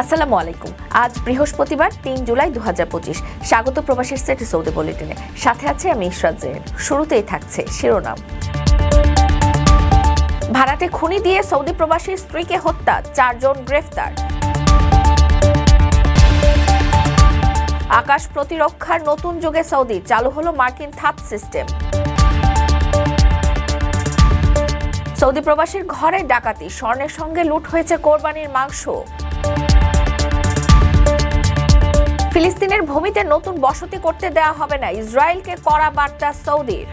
আসসালামু আলাইকুম। আজ বৃহস্পতিবার, তিন জুলাই দু হাজার পঁচিশ। স্বাগত প্রবাসীর সেটি সৌদি বুলেটিনে। সাথে আছে আমি ইশরাত জেন। শুরুতেই থাকছে শিরোনাম। ভাড়াটে খুনি দিয়ে সৌদি প্রবাসীর স্ত্রীকে হত্যা, চারজন গ্রেফতার। আকাশ প্রতিরক্ষার নতুন যুগে সৌদি, চালু হলো মার্কিন থাপ সিস্টেম। সৌদি প্রবাসীর ঘরে ডাকাতি, স্বর্ণের সঙ্গে লুট হয়েছে কোরবানির মাংস। ফিলিস্তিনের ভূমিতে নতুন বসতি করতে দেওয়া হবে না। ইসরায়েলকে কড়া বার্তা সৌদির।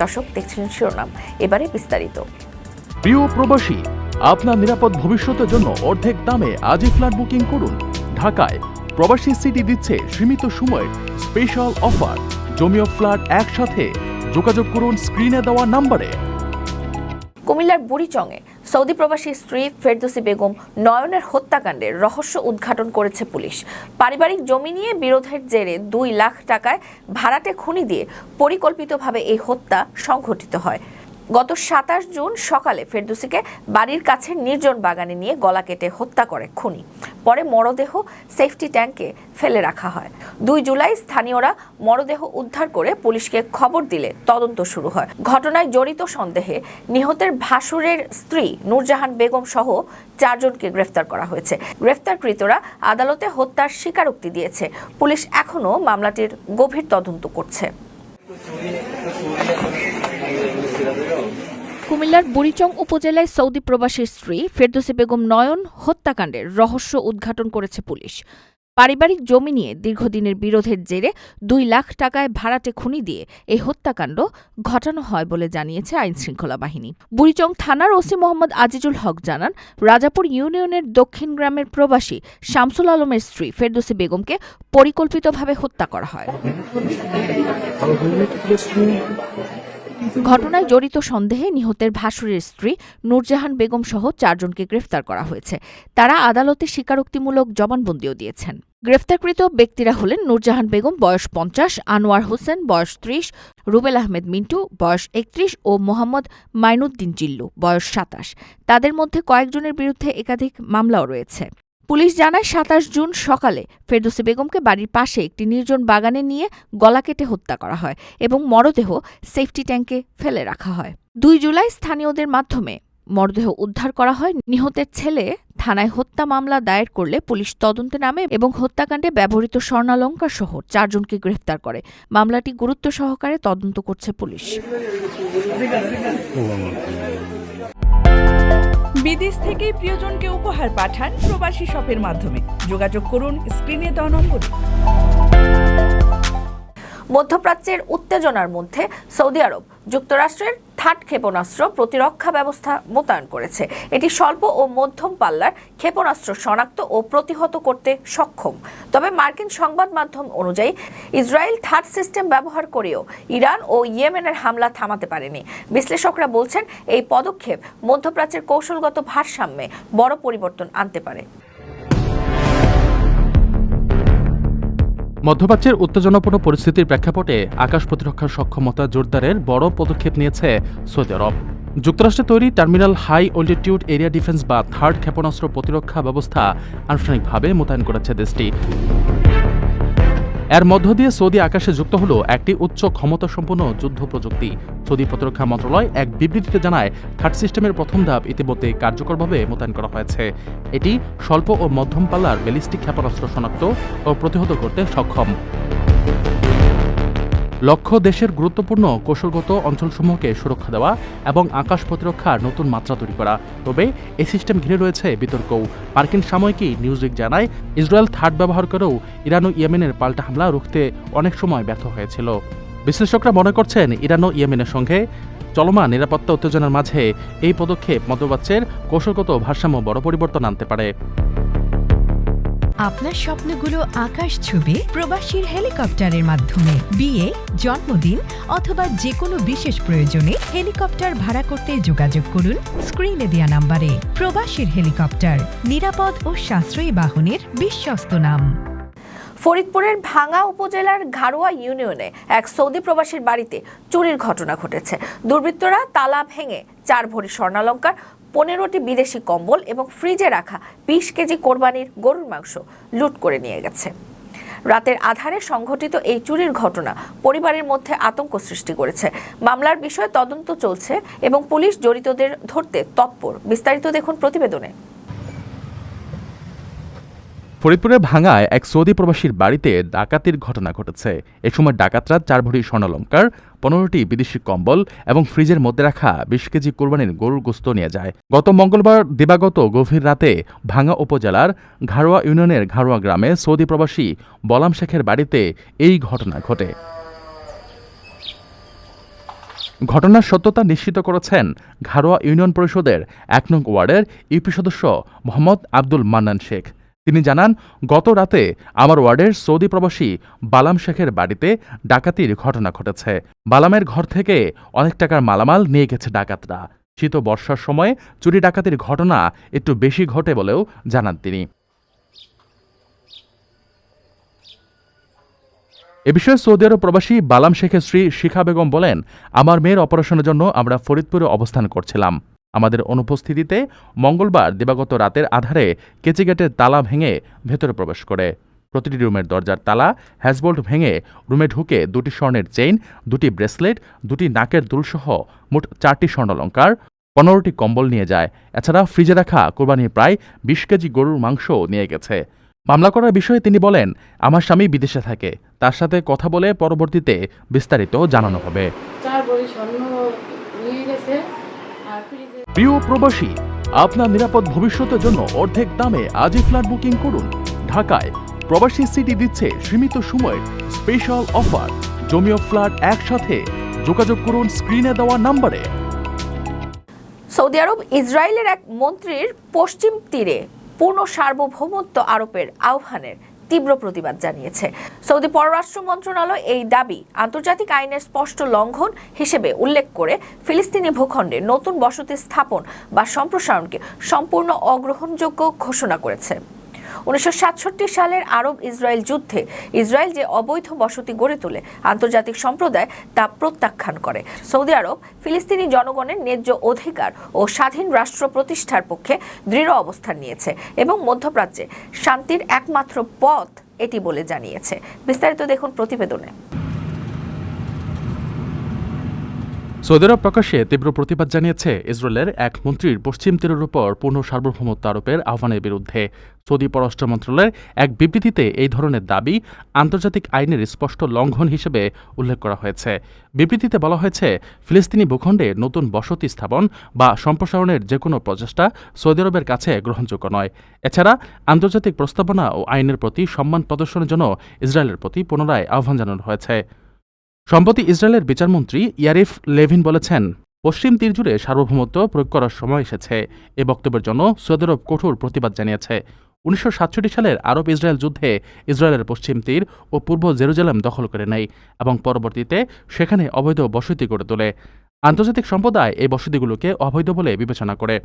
দর্শক দেখছিলেন শিরোনাম। এবারে বিস্তারিত। প্রিয় প্রবাসী আপনার নিরাপদ ভবিষ্যতের জন্য অর্ধেক দামে আজই ফ্ল্যাট বুকিং করুন। ঢাকায় প্রবাসী সিটি দিচ্ছে সীমিত সময়ের স্পেশাল অফার জমিও ফ্ল্যাট একসাথে। যোগাযোগ করুন স্ক্রিনে দেওয়া নম্বরে। কুমিল্লার বুড়িচংয়ে সৌদি প্রবাসী স্ত্রী ফেরদৌসি বেগম নয়নের হত্যাকাণ্ডের রহস্য উদ্ঘাটন করেছে পুলিশ। পারিবারিক জমি নিয়ে বিরোধের জেরে দুই লাখ টাকায় ভাড়াটে খুনি দিয়ে পরিকল্পিতভাবে এই হত্যা সংঘটিত হয়। গত সাতাশ জুন সকালে ফেরদুসিকে বাড়ির কাছে নির্জন বাগানে নিয়ে গলা কেটে হত্যা করে খুনি। পরে মরদেহ সেফটি ট্যাঙ্কে ফেলে রাখা হয়। দুই জুলাই স্থানীয়রা মরদেহ উদ্ধার করে পুলিশকে খবর দিলে তদন্ত শুরু হয়। ঘটনায় জড়িত সন্দেহে নিহতের ভাসুরের স্ত্রী নূরজাহান বেগম সহ চারজনকে গ্রেফতার করা হয়েছে। গ্রেফতারকৃতরা আদালতে হত্যার স্বীকারোক্তি দিয়েছে। পুলিশ এখনও মামলাটির গভীর তদন্ত করছে। কুমিল্লার বুড়িচং উপজেলায় সৌদি প্রবাসীর স্ত্রী ফেরদৌসি বেগম নয়ন হত্যাকাণ্ডের রহস্য উদ্ঘাটন করেছে পুলিশ। পারিবারিক জমি নিয়ে দীর্ঘদিনের বিরোধের জেরে দুই লাখ টাকায় ভাড়াটে খুনি দিয়ে এই হত্যাকাণ্ড ঘটানো হয় বলে জানিয়েছে আইনশৃঙ্খলা বাহিনী। বুড়িচং থানার ওসি মোহাম্মদ আজিজুল হক জানান, রাজাপুর ইউনিয়নের দক্ষিণ গ্রামের প্রবাসী শামসুল আলমের স্ত্রী ফেরদৌসি বেগমকে পরিকল্পিতভাবে হত্যা করা হয়। ঘটনায় জড়িত সন্দেহে নিহতের ভাসুরের স্ত্রী নূরজাহান বেগম সহ চারজনকে গ্রেফতার করা হয়েছে। তারা আদালতে স্বীকারোক্তিমূলক জবানবন্দিও দিয়েছেন। গ্রেফতারকৃত ব্যক্তিরা হলেন নূরজাহান বেগম, বয়স পঞ্চাশ, আনোয়ার হোসেন, বয়স ত্রিশ, রুবেল আহমেদ মিন্টু, বয়স একত্রিশ ও মোহাম্মদ মাইনুদ্দিন জিল্লু, বয়স সাতাশ। তাদের মধ্যে কয়েকজনের বিরুদ্ধে একাধিক মামলাও রয়েছে। পুলিশ জানায় সাতাশ জুন সকালে ফেরদৌসি বেগমকে বাড়ির পাশে একটি নির্জন বাগানে নিয়ে গলা কেটে হত্যা করা হয় এবং মরদেহ সেফটি ট্যাঙ্কে ফেলে রাখা হয়। দুই জুলাই স্থানীয়দের মাধ্যমে মরদেহ উদ্ধার করা হয়। নিহতের ছেলে থানায় হত্যা মামলা দায়ের করলে পুলিশ তদন্তে নামে এবং হত্যাকাণ্ডে ব্যবহৃত স্বর্ণালঙ্কার সহ চারজনকে গ্রেফতার করে। মামলাটি গুরুত্ব সহকারে তদন্ত করছে পুলিশ। বিদেশ থেকে প্রিয়জনকে উপহার পাঠান প্রবাসী শপের মাধ্যমে। যোগাযোগ করুন, স্ক্রিনে দেওয়া নম্বরে। মধ্যপ্রাচ্যের উত্তেজনার মধ্যে সৌদি আরব যুক্তরাষ্ট্রের থার্ড ক্ষেপণাস্ত্র প্রতিরক্ষা ব্যবস্থা মোতায়েন করেছে। এটি স্বল্প ও মধ্যম পাল্লার ক্ষেপণাস্ত্র শনাক্ত ও প্রতিহত করতে সক্ষম। তবে মার্কিন সংবাদ মাধ্যম অনুযায়ী, ইসরায়েল থার্ড সিস্টেম ব্যবহার করেও ইরান ও ইয়েমেনের হামলা থামাতে পারেনি। বিশ্লেষকরা বলছেন, এই পদক্ষেপ মধ্যপ্রাচ্যের কৌশলগত ভারসাম্যে বড় পরিবর্তন আনতে পারে। মধ্যপ্রাচ্যের উত্তেজনাপূর্ণ পরিস্থিতির প্রেক্ষাপটে আকাশ প্রতিরক্ষার সক্ষমতা জোরদারের বড় পদক্ষেপ নিয়েছে সৌদি আরব। যুক্তরাষ্ট্রে তৈরি terminal high altitude area defence বা থার্ড ক্ষেপণাস্ত্র প্রতিরক্ষা ব্যবস্থা আনুষ্ঠানিকভাবে মোতায়েন করেছে দেশটি। এর মধ্য দিয়ে সৌদি আকাশে যুক্ত হলো একটি উচ্চ ক্ষমতাসম্পন্ন যুদ্ধ প্রযুক্তি সৌদি প্রতিরক্ষা মন্ত্রণালয় এক বিবৃতিতে জানায়, থার্ড সিস্টেমের প্রথম ধাপ ইতিমধ্যে কার্যকরভাবে মোতায়েন করা হয়েছে। এটি স্বল্প ও মধ্যম পাল্লার ব্যালিস্টিক ক্ষেপণাস্ত্র শনাক্ত ও প্রতিহত করতে সক্ষম। লক্ষ্য দেশের গুরুত্বপূর্ণ কৌশলগত অঞ্চলসমূহকে সুরক্ষা দেওয়া এবং আকাশ প্রতিরক্ষার নতুন মাত্রা তৈরি করা। তবে এই সিস্টেম ঘিরে রয়েছে বিতর্কও মার্কিন সাময়িকী নিউজউইক জানায়, ইসরায়েল থার্ড ব্যবহার করেও ইরান ও ইয়েমেনের পাল্টা হামলা রুখতে অনেক সময় ব্যর্থ হয়েছিল। বিশ্লেষকরা মনে করছেন, ইরান ও ইয়েমেনের সঙ্গে চলমান নিরাপত্তা উত্তেজনার মাঝে এই পদক্ষেপ মধ্যপ্রাচ্যের কৌশলগত ভারসাম্য বড় পরিবর্তন আনতে পারে। আপনার স্বপ্নগুলো আকাশ ছুবে প্রবাসীর হেলিকপ্টারের মাধ্যমে। বিয়ে, জন্মদিন অথবা যে কোনো বিশেষ প্রয়োজনে হেলিকপ্টার ভাড়া করতে যোগাযোগ করুন স্ক্রিনে দেওয়া নাম্বারে। প্রবাসীর হেলিকপ্টার, নিরাপদ ও সাশ্রয়ী বাহনের বিশ্বস্ত নাম। ফরিদপুরের ভাঙ্গা উপজেলার ঘাড়ুয়া ইউনিয়নে এক সৌদি প্রবাসীর বাড়িতে চুরির ঘটনা ঘটেছে। দুর্বৃত্তরা তালা ভেঙে চার ভরি স্বর্ণালঙ্কার পনেরোটি বিদেশি কম্বল এবং ফ্রিজে রাখা বিশ কেজি কোরবানির গরুর মাংস লুট করে নিয়ে গেছে। রাতের আধারে সংঘটিত এই চুরির ঘটনা পরিবারের মধ্যে আতঙ্ক সৃষ্টি করেছে। মামলার বিষয়ে তদন্ত চলছে এবং পুলিশ জড়িতদের ধরতে তৎপর। বিস্তারিত দেখুন প্রতিবেদনে। ফরিদপুরে ভাঙায় এক সৌদি প্রবাসীর বাড়িতে ডাকাতির ঘটনা ঘটেছে। এ সময় ডাকাতরা চার ভরি স্বর্ণালঙ্কার, পনেরোটি বিদেশি কম্বল এবং ফ্রিজের মধ্যে রাখা বিশ কেজি কোরবানির গরুর গোস্ত নিয়ে যায়। গত মঙ্গলবার দিবাগত গভীর রাতে ভাঙা উপজেলার ঘাড়োয়া ইউনিয়নের ঘাড়োয়া গ্রামে সৌদি প্রবাসী বলাম শেখের বাড়িতে এই ঘটনা ঘটে। ঘটনার সত্যতা নিশ্চিত করেছেন ঘাড়োয়া ইউনিয়ন পরিষদের এক নং ওয়ার্ডের ইউপি সদস্য মোহাম্মদ আব্দুল মান্নান শেখ। তিনি জানান, গত রাতে আমার ওয়ার্ডের সৌদি প্রবাসী বালাম শেখের বাড়িতে ডাকাতির ঘটনা ঘটেছে। বালামের ঘর থেকে অনেক টাকার মালামাল নিয়ে গেছে ডাকাতরা। শীত বর্ষার সময় চুরি ডাকাতির ঘটনা একটু বেশি ঘটে বলেও জানান তিনি। এ বিষয়ে সৌদি আরব প্রবাসী বালাম শেখের স্ত্রী শিখা বেগম বলেন, আমার মেয়ের অপারেশনের জন্য আমরা ফরিদপুরে অবস্থান করছিলাম। আমাদের অনুপস্থিতিতে মঙ্গলবার দিবাগত রাতের আধারে কেচিগেটের তালা ভেঙে ভেতরে প্রবেশ করে। প্রতিটি রুমের দরজার তালা হ্যাজবোল্ট ভেঙে রুমে ঢুকে দুটি স্বর্ণের চেইন, দুটি ব্রেসলেট, দুটি নাকের দুলসহ মোট চারটি স্বর্ণালঙ্কার, পনেরোটি কম্বল নিয়ে যায়। এছাড়া ফ্রিজে রাখা কোরবানির প্রায় বিশ কেজি গরুর মাংস নিয়ে গেছে। মামলা করার বিষয়ে তিনি বলেন, আমার স্বামী বিদেশে থাকে। তার সাথে কথা বলে পরবর্তীতে বিস্তারিত জানানো হবে। প্রিয় প্রবাসী, আপনার নিরাপদ ভবিষ্যতের জন্য অর্ধেক দামে আজই ফ্ল্যাট বুকিং করুন। ঢাকায় প্রবাসী সিটি দিচ্ছে সীমিত সময়ের স্পেশাল অফার জমিও ফ্ল্যাট একসাথে। যোগাযোগ করুন স্ক্রিনে দেওয়া নম্বরে। সৌদি আরব, ইসরায়েলের এক মন্ত্রীর পশ্চিম তীরে পূর্ণ সার্বভৌমত্ব আরোপের আহ্বানের তীব্র প্রতিবাদ জানিয়েছে। সৌদি পররাষ্ট্র মন্ত্রণালয় এই দাবি আন্তর্জাতিক আইনের স্পষ্ট লঙ্ঘন হিসেবে উল্লেখ করে ফিলিস্তিনি ভূখণ্ডে নতুন বসতি স্থাপন বা সম্প্রসারণকে সম্পূর্ণ অগ্রহণযোগ্য ঘোষণা করেছে। উনিশশো সাতষট্টি সালের আরব ইসরায়েল যুদ্ধে ইসরায়েল যে অবৈধ বসতি গড়ে তোলে, আন্তর্জাতিক সম্প্রদায় তা প্রত্যাখ্যান করে। সৌদি আরব, ফিলিস্তিনি জনগণের ন্যায্য অধিকার ও স্বাধীন রাষ্ট্র প্রতিষ্ঠার পক্ষে দৃঢ় অবস্থান নিয়েছে এবং মধ্যপ্রাচ্যে শান্তির একমাত্র পথ এটি বলে জানিয়েছে। বিস্তারিত দেখুন প্রতিবেদনে। সৌদি আরব প্রকাশ্যে তীব্র প্রতিবাদ জানিয়েছে ইসরায়েলের এক মন্ত্রীর পশ্চিম তীরের উপর পূর্ণ সার্বভৌমত্ব আরোপের আহ্বানের বিরুদ্ধে। সৌদি পররাষ্ট্র মন্ত্রণালয়ের এক বিবৃতিতে এই ধরনের দাবি আন্তর্জাতিক আইনের স্পষ্ট লঙ্ঘন হিসেবে উল্লেখ করা হয়েছে। বিবৃতিতে বলা হয়েছে, ফিলিস্তিনি ভূখণ্ডে নতুন বসতি স্থাপন বা সম্প্রসারণের যে কোনো প্রচেষ্টা সৌদি আরবের কাছে গ্রহণযোগ্য নয়। এছাড়া আন্তর্জাতিক প্রস্তাবনা ও আইনের প্রতি সম্মান প্রদর্শনের জন্য ইসরায়েলের প্রতি পুনরায় আহ্বান জানানো হয়েছে। সম্প্রতি ইসরায়েলের বিচারমন্ত্রী ইয়ারিফ লেভিন বলেছেন, পশ্চিম তীর জুড়ে সার্বভৌমত্ব প্রয়োগ করার সময় এসেছে। এ বক্তব্যের জন্য সৌদি আরব কঠোর প্রতিবাদ জানিয়েছে। উনিশশো সাতষট্টি সালের আরব ইসরায়েল যুদ্ধে ইসরায়েলের পশ্চিম তীর ও পূর্ব জেরুজালেম দখল করে নেয় এবং পরবর্তীতে সেখানে অবৈধ বসতি গড়ে তোলে। আন্তর্জাতিক সম্প্রদায় এই বসতিগুলোকে অবৈধ বলে বিবেচনা করে।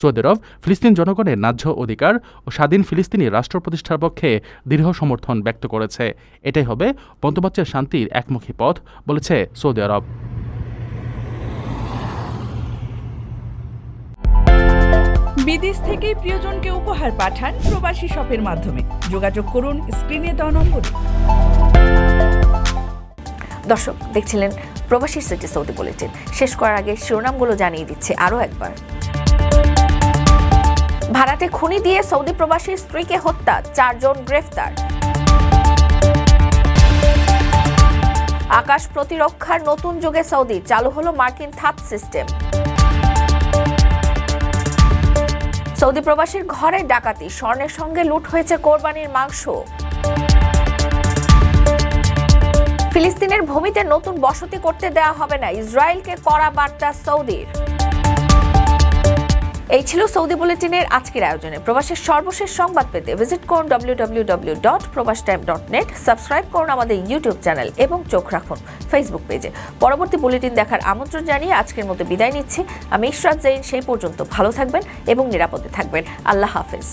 সৌদি আরব ফিলিস্তিন জনগণের ন্যায্য অধিকার ও স্বাধীন ফিলিস্তিনি রাষ্ট্র প্রতিষ্ঠার পক্ষে দৃঢ় সমর্থন ব্যক্ত করেছে। এটাই হবে মধ্যপ্রাচ্যের শান্তির একমুখী পথ বলেছে সৌদি আরব। বিদেশ থেকে প্রিয়জনকে উপহার পাঠান প্রবাসী শপের মাধ্যমে। যোগাযোগ করুন স্ক্রিনে দেওয়া নম্বরে। দর্শক দেখছিলেন প্রবাসী সিটি সৌদি বুলেটিন। শেষ করার আগে শিরোনামগুলো জানিয়ে দিচ্ছে আরও একবার। ভাড়াটে খুনি দিয়ে সৌদি প্রবাসীর স্ত্রীকে হত্যা, চারজন গ্রেফতার। আকাশ প্রতিরক্ষার নতুন যুগে সৌদি, চালু হলো মার্কিন থাপ সিস্টেম। সৌদি প্রবাসীর ঘরে ডাকাতি, স্বর্ণের সঙ্গে লুট হয়েছে কোরবানির মাংস। ফিলিস্তিনের ভূমিতে নতুন বসতি করতে দেওয়া হবে না, ইসরায়েলকে করা বার্তা সৌদির। এই ছিল সৌদি বুলেটিনের আজকের আয়োজনে। প্রবাসের সর্বশেষ সংবাদ পেতে ভিজিট করুন W W W dot Probash time dot net subscribe করুন আমাদের ইউটিউব চ্যানেল এবং চোখ রাখুন ফেসবুক পেজে পরবর্তী বুলেটিন দেখার আমন্ত্রণ জানিয়ে আজকের মতো বিদায় নিচ্ছি। আমি ইশরাত জৈন, সেই পর্যন্ত ভালো থাকবেন এবং নিরাপদে থাকবেন। আল্লাহ হাফেজ।